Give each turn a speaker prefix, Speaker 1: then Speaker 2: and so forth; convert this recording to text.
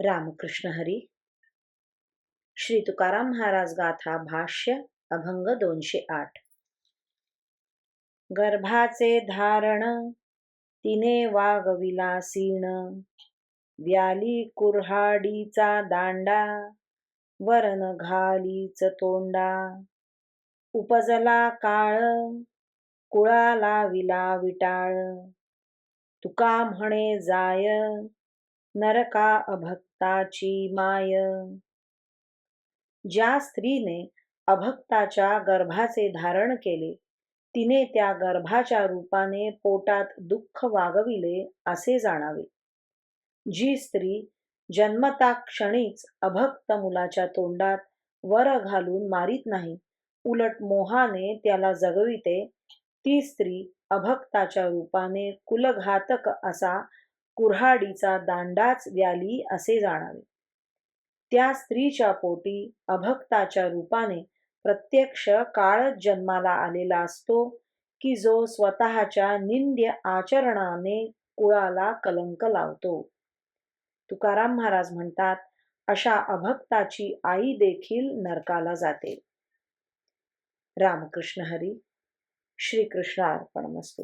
Speaker 1: रामकृष्ण हरी. श्री तुकाराम महाराज गाथा भाष्य अभंग दोनशे आठ. गर्भाचे धारण तिने वागविला सीण व्याली कुऱ्हाडीचा दांडा वरण घालीच तोंडा. उपजला काळ कुळाला विला विटाळ. तुका म्हणे जाय नरका अभक्ताची माय. ज्या स्त्रीने अभक्ताच्या गर्भाचे धारण केले तिने त्या गर्भाच्या रूपाने पोटात दुःख वागविले असे जाणावे. जी स्त्री जन्मता क्षणीच अभक्त मुलाच्या तोंडात वर घालून मारीत नाही उलट मोहाने त्याला जगविते ती स्त्री अभक्ताच्या रूपाने कुलघातक असा कुऱ्हाडीचा दांडाच व्याली असे जाणावे. त्या स्त्रीच्या पोटी अभक्ताच्या रूपाने प्रत्यक्ष काळच जन्माला आलेला असतो की जो स्वतःच्या निंद्य आचरणाने कुळाला कलंक लावतो. तुकाराम महाराज म्हणतात अशा अभक्ताची आई देखील नरकाला जाते. रामकृष्ण हरी श्रीकृष्ण अर्पण मस्तू